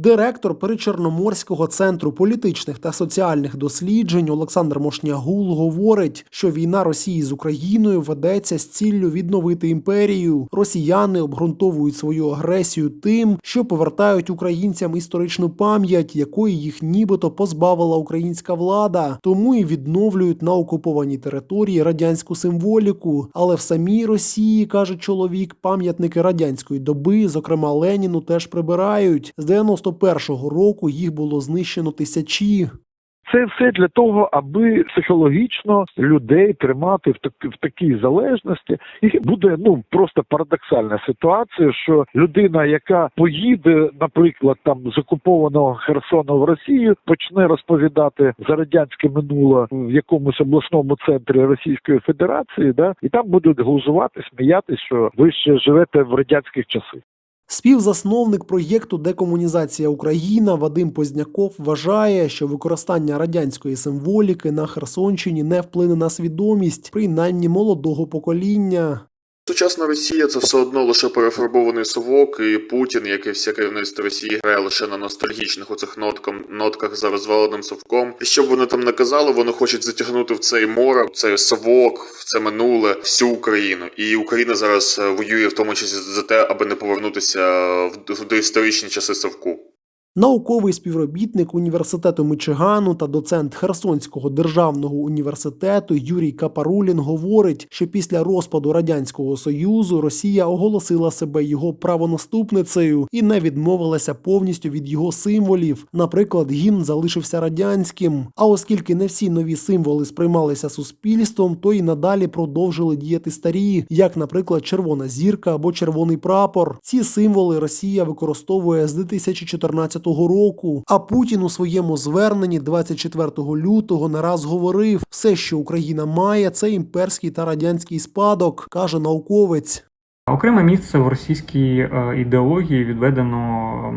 Директор Перечорноморського центру політичних та соціальних досліджень Олександр Мошнягул говорить, що війна Росії з Україною ведеться з ціллю відновити імперію. Росіяни обґрунтовують свою агресію тим, що повертають українцям історичну пам'ять, якої їх нібито позбавила українська влада, тому і відновлюють на окупованій території радянську символіку. Але в самій Росії каже чоловік, пам'ятники радянської доби, зокрема Леніну, теж прибирають. З 91-го року їх було знищено тисячі. Це все для того, аби психологічно людей тримати в так в такій залежності, і буде ну просто парадоксальна ситуація, що людина, яка поїде, наприклад, там з окупованого Херсона в Росію, почне розповідати за радянське минуле в якомусь обласному центрі Російської Федерації, да і там будуть глузувати, сміятися, що ви ще живете в радянських часи. Співзасновник проєкту Декомунізація Україна Вадим Позняков вважає, що використання радянської символіки на Херсонщині не вплине на свідомість, принаймні молодого покоління. Сучасна Росія це все одно лише перефарбований совок, і Путін, як і все керівництво Росії, грає лише на ностальгічних оцих ноткам, нотках за розваленим совком. І що б вони там не казали, вони хочуть затягнути в цей море, в цей совок, в це минуле всю Україну. І Україна зараз е, воює в тому числі за те, аби не повернутися в доісторичні часи совку. Науковий співробітник університету Мичигану та доцент Херсонського державного університету Юрій Капарулін говорить, що після розпаду радянського союзу Росія оголосила себе його правонаступницею і не відмовилася повністю від його символів. Наприклад, гімн залишився радянським. А оскільки не всі нові символи сприймалися суспільством, то і надалі продовжили діяти старі, як, наприклад, червона зірка або червоний прапор. Ці символи Росія використовує з 2014 року. А Путін у своєму зверненні 24 лютого не раз говорив: все, що Україна має, це імперський та радянський спадок, каже науковець. Окреме місце в російській е, ідеології відведено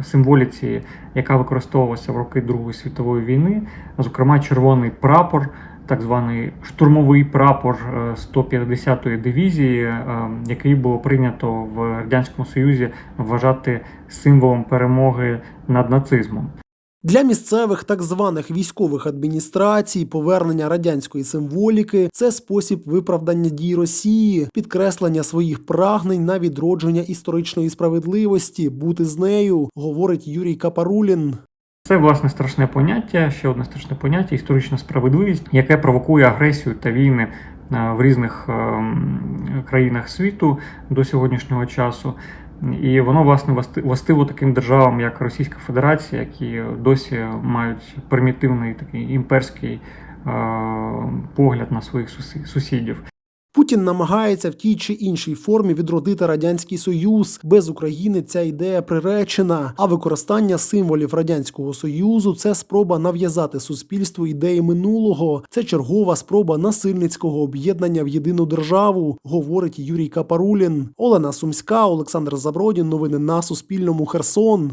е, символіці, яка використовувалася в роки Другої світової війни, зокрема червоний прапор, так званий штурмовий прапор е, 150-ї дивізії, е, який було прийнято в радянському союзі вважати символом перемоги над нацизмом. Для місцевих так званих військових адміністрацій повернення радянської символіки це спосіб виправдання дій Росії, підкреслення своїх прагнень на відродження історичної справедливості, бути з нею, говорить Юрій Капарулін. Це власне страшне поняття, ще одне страшне поняття історична справедливість, яке провокує агресію та війни е, в різних ем, країнах світу до сьогоднішнього часу. І воно власне власти- властиво таким державам, як Російська Федерація, які досі мають примітивний такий імперський е, погляд на своїх сусі- сусідів. Путін намагається в тій чи іншій формі відродити радянський союз. Без України ця ідея приречена. А використання символів радянського союзу це спроба нав'язати суспільству ідеї минулого. Це чергова спроба насильницького об'єднання в єдину державу, говорить Юрій Капарулін. Олена Сумська, Олександр Забродін. Новини на Суспільному. Херсон.